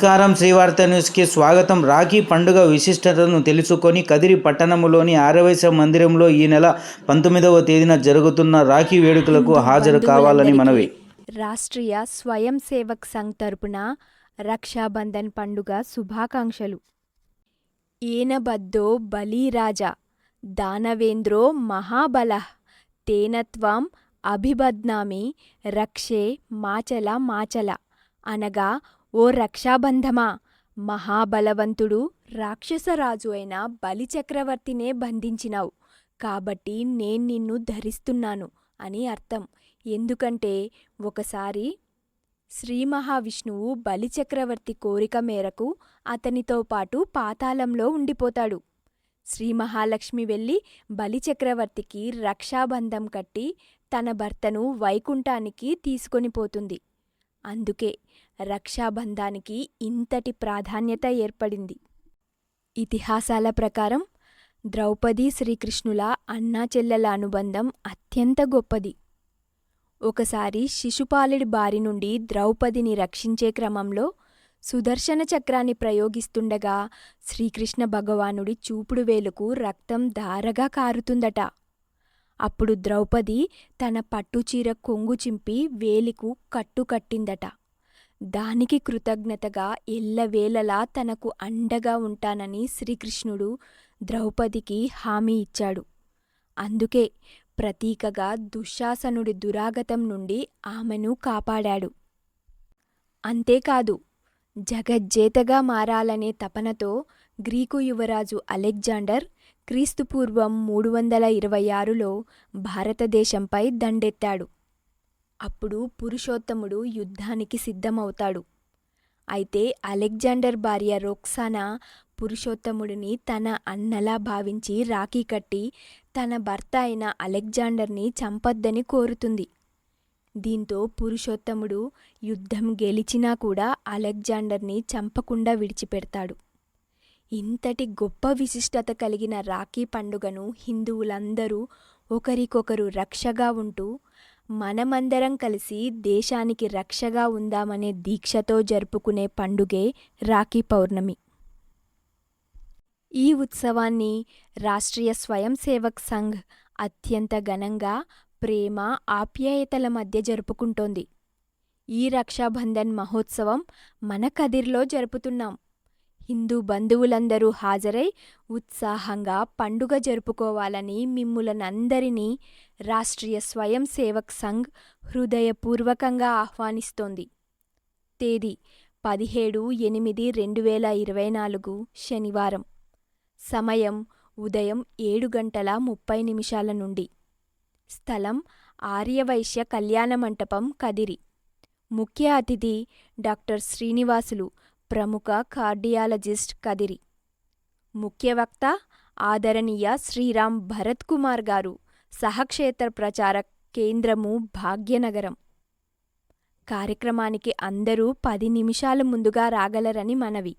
నమస్కారం. శ్రీవార్త న్యూస్కి స్వాగతం. రాఖీ పండుగ విశిష్టతను తెలుసుకొని కదిరి పట్టణంలోని ఆరవైస మందిరంలో ఈ నెల పంతొమ్మిదవ తేదీన జరుగుతున్న రాఖీ వేడుకలకు హాజరు కావాలని మనవి. రాష్ట్రీయ స్వయం సేవక్ సంఘ్ తరపున రక్షాబంధన్ పండుగ శుభాకాంక్షలు. ఏనబద్దో బలీరాజా దానవేంద్రో మహాబల తేనత్వం అభిబద్నామి రక్షే మాచల మాచల అనగా ఓ రక్షాబంధమా? మహాబలవంతుడు రాక్షసరాజు అయిన బలిచక్రవర్తినే బంధించినావు. కాబట్టి నేను నిన్ను ధరిస్తున్నాను అని అర్థం. ఎందుకంటే ఒకసారి శ్రీ మహావిష్ణువు బలిచక్రవర్తి కోరిక మేరకు అతనితో పాటు పాతాళంలో ఉండిపోతాడు. శ్రీ మహాలక్ష్మి వెళ్ళి బలిచక్రవర్తికి రక్షాబంధం కట్టి తన భర్తను వైకుంఠానికి తీసుకొని పోతుంది. అందుకే రక్షాబంధానికి ఇంతటి ప్రాధాన్యత ఏర్పడింది. ఇతిహాసాల ప్రకారం ద్రౌపది శ్రీకృష్ణుల అన్నాచెల్లెల అనుబంధం అత్యంత గొప్పది. ఒకసారి శిశుపాలుడి బారి నుండి ద్రౌపదిని రక్షించే క్రమంలో సుదర్శన చక్రాన్ని ప్రయోగిస్తుండగా శ్రీకృష్ణ భగవానుడి చూపుడు వేలుకు రక్తం ధారగా కారుతుందట. అప్పుడు ద్రౌపది తన పట్టుచీర కొంగు చింపి వేలికు కట్టు కట్టిందట. దానికి కృతజ్ఞతగా ఎల్లవేళలా తనకు అండగా ఉంటానని శ్రీకృష్ణుడు ద్రౌపదికి హామీ ఇచ్చాడు. అందుకే ప్రతీకగా దుశ్శాసనుడి దురాగతం నుండి ఆమెను కాపాడాడు. అంతేకాదు జగజ్జేతగా మారాలనే తపనతో గ్రీకు యువరాజు అలెగ్జాండర్ క్రీస్తుపూర్వం మూడు వందల ఇరవై ఆరులో భారతదేశంపై దండెత్తాడు. అప్పుడు పురుషోత్తముడు యుద్ధానికి సిద్ధమవుతాడు. అయితే అలెగ్జాండర్ భార్య రోక్సానా పురుషోత్తముడిని తన అన్నలా భావించి రాఖీ కట్టి తన భర్త అయిన అలెగ్జాండర్ని చంపొద్దని కోరుతుంది. దీంతో పురుషోత్తముడు యుద్ధం గెలిచినా కూడా అలెగ్జాండర్ని చంపకుండా విడిచిపెడతాడు. ఇంతటి గొప్ప విశిష్టత కలిగిన రాఖీ పండుగను హిందువులందరూ ఒకరికొకరు రక్షగా ఉంటూ మనమందరం కలిసి దేశానికి రక్షగా ఉందామనే దీక్షతో జరుపుకునే పండుగే రాఖీ పౌర్ణమి. ఈ ఉత్సవాన్ని రాష్ట్రీయ స్వయం సేవక్ సంఘ్ అత్యంత ఘనంగా ప్రేమ ఆప్యాయతల మధ్య జరుపుకుంటోంది. ఈ రక్షాబంధన్ మహోత్సవం మన కదిర్లో జరుపుతున్నాం. హిందూ బంధువులందరూ హాజరై ఉత్సాహంగా పండుగ జరుపుకోవాలని మిమ్ములనందరినీ రాష్ట్రీయ స్వయం సేవక్ సంఘ్ హృదయపూర్వకంగా ఆహ్వానిస్తోంది. తేదీ పదిహేడు ఎనిమిది రెండు వేల ఇరవై నాలుగు శనివారం. సమయం ఉదయం ఏడు గంటల ముప్పై నిమిషాల నుండి. స్థలం ఆర్యవైశ్య కళ్యాణ మంటపం కదిరి. ముఖ్య అతిథి డాక్టర్ శ్రీనివాసులు ప్రముఖ కార్డియాలజిస్ట్ కదిరి. ముఖ్యవక్త ఆదరణీయ శ్రీరామ్ భరత్ కుమార్ గారు సహక్షేత్ర ప్రచార కేంద్రము భాగ్యనగరం. కార్యక్రమానికి అందరూ పది నిమిషాలు ముందుగా రాగలరని మనవి.